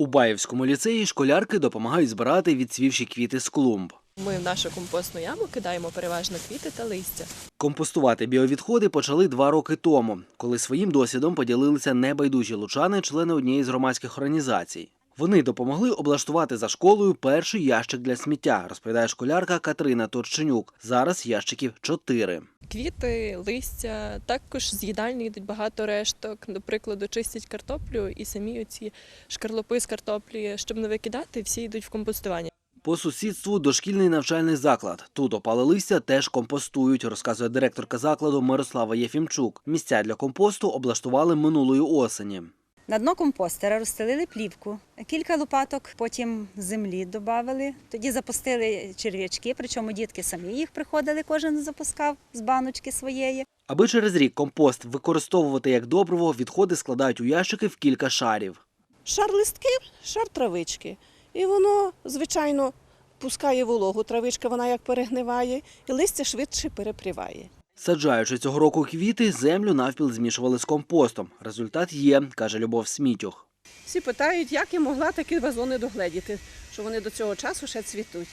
У Баївському ліцеї школярки допомагають збирати відцвівші квіти з клумб. Ми в нашу компостну яму кидаємо переважно квіти та листя. Компостувати біовідходи почали два роки тому, коли своїм досвідом поділилися небайдужі лучани, члени однієї з громадських організацій. Вони допомогли облаштувати за школою перший ящик для сміття, розповідає школярка Катерина Торченюк. Зараз ящиків чотири. Квіти, листя, також з їдальні йдуть багато решток. До прикладу, чистять картоплю і самі оці шкарлупи з картоплі, щоб не викидати, всі йдуть в компостування. По сусідству дошкільний навчальний заклад. Тут опали листя теж компостують, розказує директорка закладу Мирослава Єфімчук. Місця для компосту облаштували минулої осені. На дно компостера розстелили плівку, кілька лопаток, потім землі додали. Тоді запустили черв'ячки, причому дітки самі їх приходили, кожен запускав з баночки своєї. Аби через рік компост використовувати як добриво, відходи складають у ящики в кілька шарів. шар листків, шар травички. І воно, звичайно, пускає вологу. Травичка вона як перегниває, і листя швидше перепріває. Саджаючи цього року квіти, землю навпіл змішували з компостом. Результат є, каже Любов Смітюх. Всі питають, як я могла такі вазони догледіти, що вони до цього часу ще цвітуть.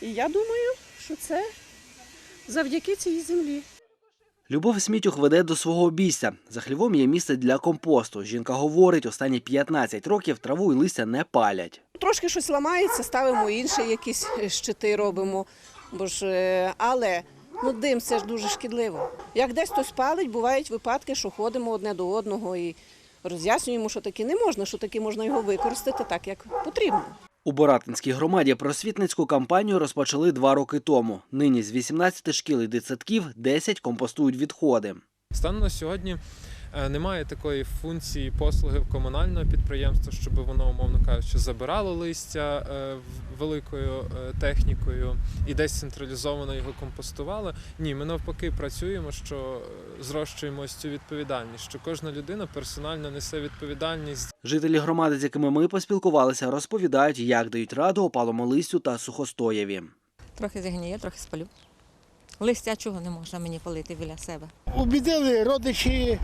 І я думаю, що це завдяки цій землі. Любов Смітюх веде до свого обійстя. За хлівом є місце для компосту. Жінка говорить, останні 15 років траву і листя не палять. Трошки щось ламається, ставимо інші якісь щити робимо. Бо ж, е, але ну, дим це ж дуже шкідливо. Як десь хтось палить, бувають випадки, що ходимо одне до одного і роз'яснюємо, що таке не можна, що таке можна його використати так, як потрібно. У Боратинській громаді просвітницьку кампанію розпочали два роки тому. Нині з 18 шкіл і дитсадків 10 компостують відходи. Станом на сьогодні немає такої функції послуги в комунального підприємства, щоб воно, умовно кажучи, забирало листя е, великою е, технікою і десь централізовано його компостувало. Ні, ми навпаки працюємо, що е, зрощуємо ось цю відповідальність, що кожна людина персонально несе відповідальність Жителі громади, з якими ми поспілкувалися, розповідають, як дають раду опалому листю та сухостоєві. Трохи загніє, трохи спалю. Листя чого не можна мені палити біля себе. Убідили родичі, е,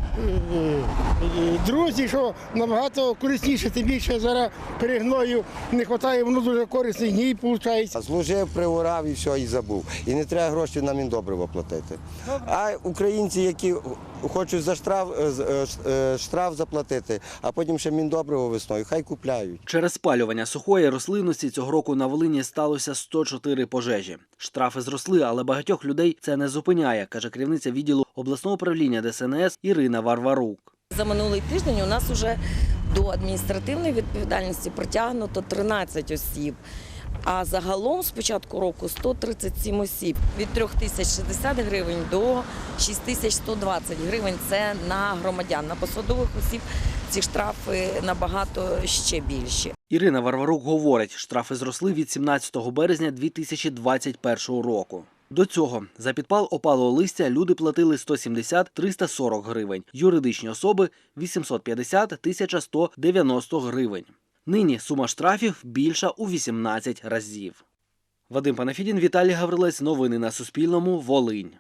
е, друзі, що набагато корисніше, тим більше зараз перегною не вистачає, воно дуже корисний гній виходить. Зложив, приворав і все, і забув. І не треба гроші на міндобриво платити. А українці, які хочуть за штраф, е, штраф заплатити, а потім ще міндобриво весною, хай купляють. Через спалювання сухої рослинності цього року на Волині сталося 104 пожежі. Штрафи зросли, але багатьох людей це не зупиняє, каже керівниця відділу обласного управління ДСНС Ірина Варварук. За минулий тиждень у нас вже до адміністративної відповідальності притягнуто 13 осіб. А загалом з початку року 137 осіб від 3060 гривень до 6120 гривень. Це на громадян. На посадових осіб ці штрафи набагато ще більші. Ірина Варварук говорить, штрафи зросли від 17 березня 2021 року. До цього за підпал опалого листя люди платили 170-340 гривень, юридичні особи 850-1190 гривень. Нині сума штрафів більша у 18 разів. Вадим Панафідін, Віталій Гаврилець. Новини на Суспільному. Волинь.